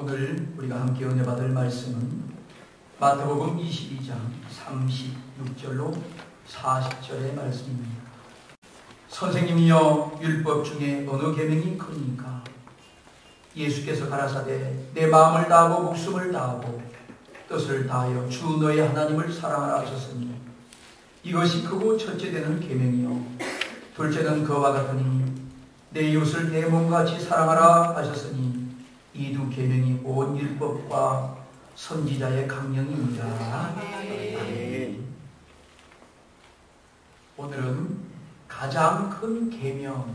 오늘 우리가 함께 은혜 받을 말씀은 마태복음 22장 36절로 40절의 말씀입니다. 선생님이여 율법 중에 어느 계명이 크니까? 예수께서 가라사대 내 마음을 다하고 목숨을 다하고 뜻을 다하여 주 너의 하나님을 사랑하라 하셨으니 이것이 크고 첫째 되는 계명이요. 둘째는 그와 같으니 내 이웃을 내 몸같이 사랑하라 하셨으니 이 두 계명이 온 율법과 선지자의 강령입니다. 아멘. 오늘은 가장 큰 계명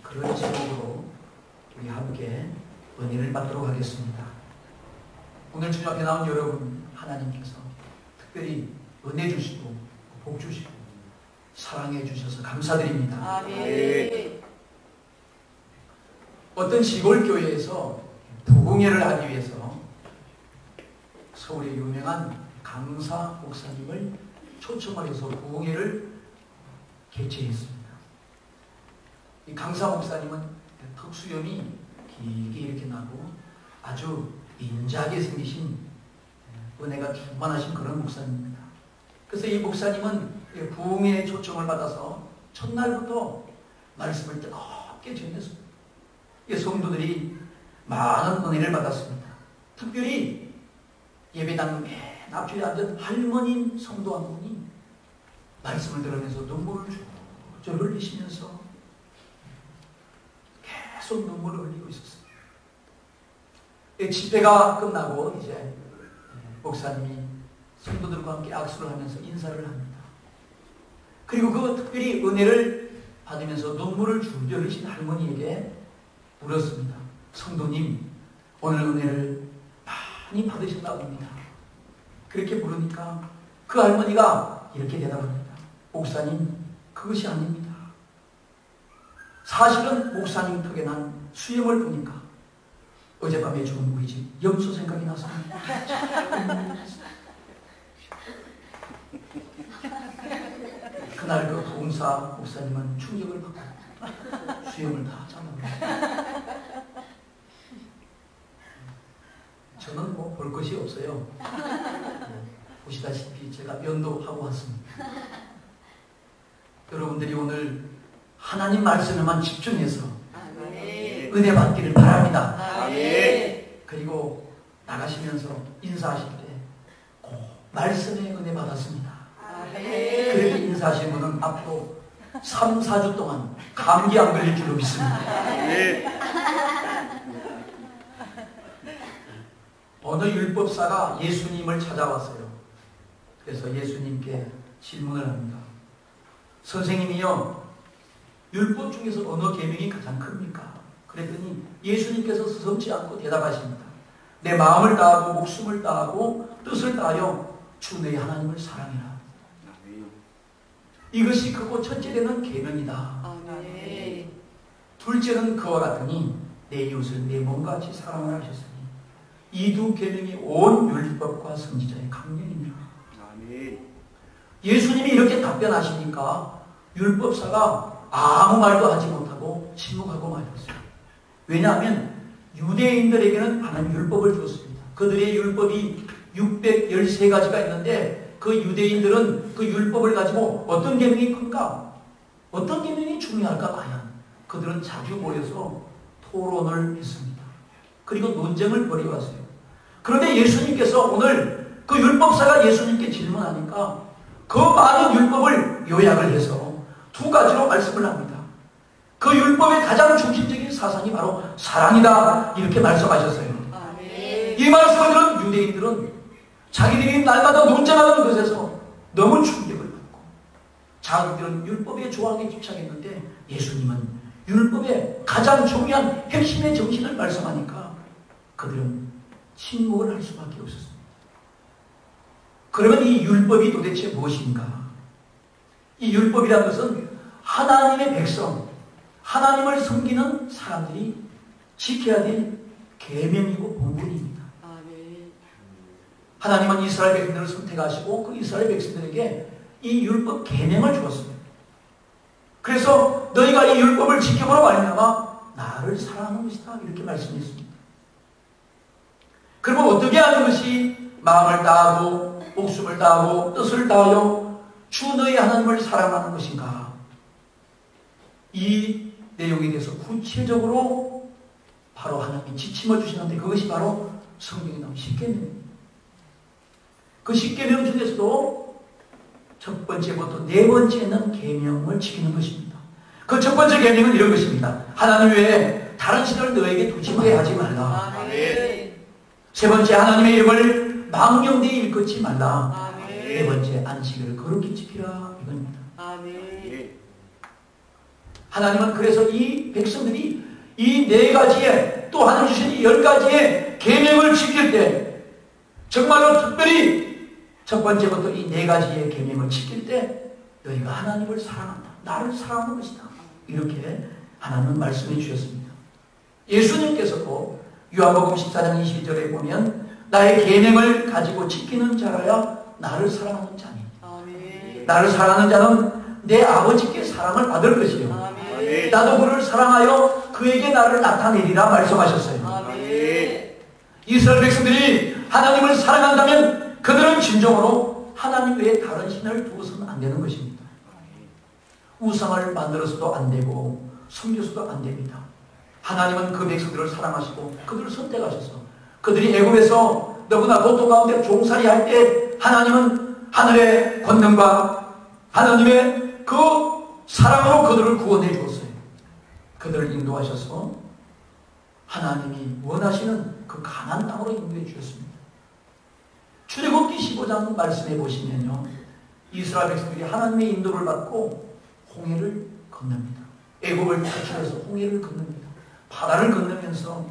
그런 제목으로 우리 함께 은혜를 받도록 하겠습니다. 오늘 주님 앞에 나온 여러분 하나님께서 특별히 은혜 주시고 복 주시고 사랑해 주셔서 감사드립니다. 아멘. 어떤 시골 교회에서 부흥회를 하기 위해서 서울의 유명한 강사 목사님을 초청을 해서 부흥회를 개최했습니다. 이 강사 목사님은 턱수염이 길게 이렇게 나고 아주 인자하게 생기신 은혜가 충만하신 그런 목사님입니다. 그래서 이 목사님은 부흥회 초청을 받아서 첫날부터 말씀을 뜨겁게 전했습니다. 성도들이 많은 은혜를 받았습니다. 특별히 예배당 맨 앞줄에 앉은 할머니 성도 한 분이 말씀을 들으면서 눈물을 줄 흘리시면서 계속 눈물을 흘리고 있었어요. 집회가 끝나고 이제 목사님이 성도들과 함께 악수를 하면서 인사를 합니다. 그리고 그 특별히 은혜를 받으면서 눈물을 줄줄 흘리신 할머니에게 물었습니다. 성도님, 오늘 은혜를 많이 받으셨다고 합니다. 그렇게 물으니까 그 할머니가 이렇게 대답합니다. 목사님, 그것이 아닙니다. 사실은 목사님 턱에 난 수염을 보니까 어젯밤에 죽은 우리 집 염소 생각이 나서 그날 그 봉사 목사님은 충격을 받고 수염을 다 잘라버렸어요. 저는 뭐 볼 것이 없어요. 보시다시피 제가 면도하고 왔습니다. 여러분들이 오늘 하나님 말씀에만 집중해서 은혜 받기를 바랍니다. 그리고 나가시면서 인사하실 때꼭 말씀의 은혜 받았습니다. 그렇게 인사하신 분은 앞으로 3, 4주 동안 감기 안 걸릴 줄로 믿습니다. 어느 율법사가 예수님을 찾아왔어요. 그래서 예수님께 질문을 합니다. 선생님이요, 율법 중에서 어느 계명이 가장 큽니까? 그랬더니 예수님께서 서슴지 않고 대답하십니다. 내 마음을 다하고 목숨을 다하고 뜻을 다하여 주 너의 하나님을 사랑해라. 이것이 크고 첫째 되는 계명이다. 둘째는 그와 같으니 내 이웃을 내 몸같이 사랑을 하셨으니 이 두 계명이 온 율법과 선지자의 강령입니다. 예수님이 이렇게 답변하시니까 율법사가 아무 말도 하지 못하고 침묵하고 말았어요. 왜냐하면 유대인들에게는 하나님 율법을 주었습니다. 그들의 율법이 613가지가 있는데 그 유대인들은 그 율법을 가지고 어떤 계명이 큰가? 어떤 계명이 중요할까 과연? 그들은 자주 모여서 토론을 했습니다. 그리고 논쟁을 벌여왔어요. 그런데 예수님께서 오늘 그 율법사가 예수님께 질문하니까 그 많은 율법을 요약을 해서 두 가지로 말씀을 합니다. 그 율법의 가장 중심적인 사상이 바로 사랑이다. 이렇게 말씀하셨어요. 이 말씀을 들은 유대인들은 자기들이 날마다 논쟁하는 것에서 너무 충격을 받고 자기들은 율법의 조항에 집착했는데 예수님은 율법의 가장 중요한 핵심의 정신을 말씀하니까 그들은 침묵을 할 수밖에 없었습니다. 그러면 이 율법이 도대체 무엇인가? 이 율법이라는 것은 하나님의 백성, 하나님을 섬기는 사람들이 지켜야 될 계명이고 본분입니다. 하나님은 이스라엘 백성들을 선택하시고 그 이스라엘 백성들에게 이 율법 계명을 주었습니다. 그래서 너희가 이 율법을 지켜보라 말미암아 나를 사랑하는 것이다 이렇게 말씀했습니다. 그러면 어떻게 하는 것이 마음을 다하고 목숨을 다하고 뜻을 다하여 주 너의 하나님을 사랑하는 것인가? 이 내용에 대해서 구체적으로 바로 하나님이 지침을 주시는데 그것이 바로 성경에 나온 십계명입니다. 그 십계명 중에서도 첫 번째부터 네 번째는 계명을 지키는 것입니다. 그 첫 번째 계명은 이런 것입니다. 하나님 외에 다른 신을 너에게 두지 말하지 말라. 세 번째 하나님의 이름을 망령되이 일컫지 말라. 네 번째 안식일을 거룩히 지키라 이겁니다. 하나님은 그래서 이 백성들이 이 네 가지의 또 하나님 주신 이 열 가지의 계명을 지킬 때 정말로 특별히 첫 번째부터 이 네 가지의 계명을 지킬 때 너희가 하나님을 사랑한다. 나를 사랑하는 것이다. 이렇게 하나님은 말씀해 주셨습니다. 예수님께서도 요한복음 14장 22절에 보면 나의 계명을 가지고 지키는 자라야 나를 사랑하는 자니. 나를 사랑하는 자는 내 아버지께 사랑을 받을 것이요. 아멘. 나도 그를 사랑하여 그에게 나를 나타내리라 말씀하셨어요. 아멘. 이스라엘 백성들이 하나님을 사랑한다면 그들은 진정으로 하나님 외에 다른 신을 두어서는 안 되는 것입니다. 우상을 만들어서도 안 되고 섬겨서도 안 됩니다. 하나님은 그 백성들을 사랑하시고 그들을 선택하셔서 그들이 애굽에서 너무나 고통 가운데 종살이 할 때 하나님은 하늘의 권능과 하나님의 그 사랑으로 그들을 구원해 주었어요. 그들을 인도하셔서 하나님이 원하시는 그 강한 땅으로 인도해 주셨습니다. 출애굽기 15장 말씀해 보시면요. 이스라엘 백성들이 하나님의 인도를 받고 홍해를 건넙니다. 애굽을 탈출해서 홍해를 건넙니다. 바다를 건너면서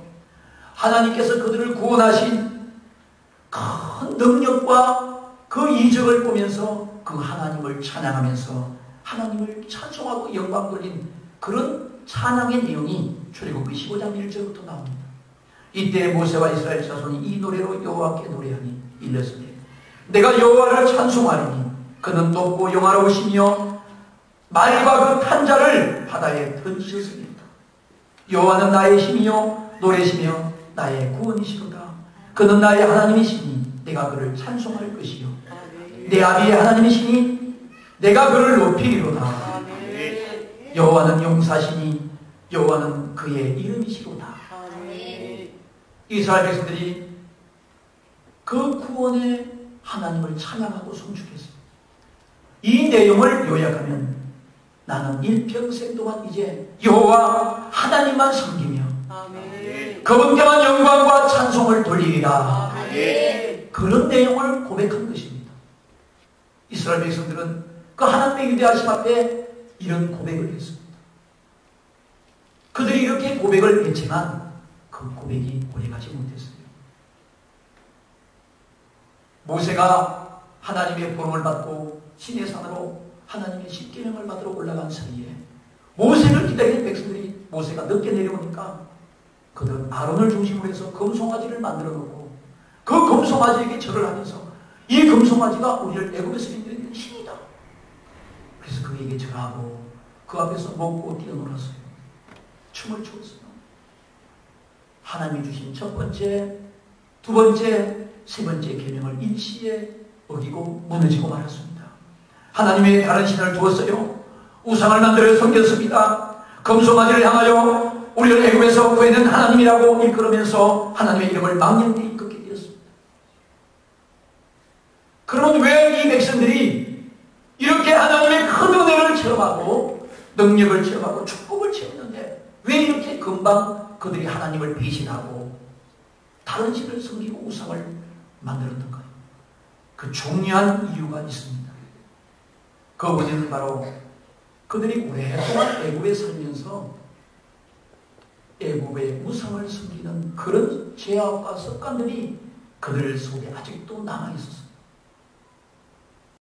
하나님께서 그들을 구원하신 큰 능력과 그 이적을 보면서 그 하나님을 찬양하면서 하나님을 찬송하고 영광 돌린 그런 찬양의 내용이 출애굽기 15장 1절부터 나옵니다. 이때 모세와 이스라엘 자손이 이 노래로 여호와께 노래하니 일렀으니 내가 여호와를 찬송하리니 그는 높고 영화로우시며 말과 그 탄자를 바다에 던지셨습니다. 여호와는 나의 힘이요 노래시며 나의 구원이시로다. 그는 나의 하나님이시니 내가 그를 찬송할 것이요 내 아비의 하나님이시니 내가 그를 높이리로다. 여호와는 용사시니 여호와는 그의 이름이시로다. 이스라엘 백성들이 그 구원의 하나님을 찬양하고 송축했습니다. 이 내용을 요약하면 나는 일평생 동안 이제 여호와 하나님만 섬기며 그분께만 영광과 찬송을 돌리리라. 그런 내용을 고백한 것입니다. 이스라엘 백성들은 그 하나님의 위대하심 앞에 이런 고백을 했습니다. 그들이 이렇게 고백을 했지만 그 고백이 오래가지 못했어요. 모세가 하나님의 보름을 받고 신의 산으로 하나님의 십계명을 받으러 올라간 사이에 모세를 기다리는 백성들이 모세가 늦게 내려오니까 그들은 아론을 중심으로 해서 금송아지를 만들어 놓고 그 금송아지에게 절을 하면서 이 금송아지가 우리를 애굽에서 인도해는 신이다. 그래서 그에게 절하고 그 앞에서 먹고 뛰어놀았어요. 춤을 추었어요. 하나님이 주신 첫 번째, 두 번째, 세 번째 계명을 일시에 어기고 무너지고 말았습니다. 하나님의 다른 신을 두었어요. 우상을 만들어 섬겼습니다. 금송아지를 향하여 우리를 애굽에서 구해낸 하나님이라고 일컬으면서 하나님의 이름을 망령되이 일컫게 되었습니다. 그러면 왜 이 백성들이 이렇게 하나님의 큰 은혜를 체험하고 능력을 체험하고 축복을 체험했는데 왜 이렇게 금방 그들이 하나님을 배신하고 다른 신을 섬기고 우상을 만들었던가요? 그 중요한 이유가 있습니다. 그 원인은 바로 그들이 오랫동안 애굽에 살면서 애굽의 우상을 섬기는 그런 죄악과 습관들이 그들 속에 아직도 남아있었습니다.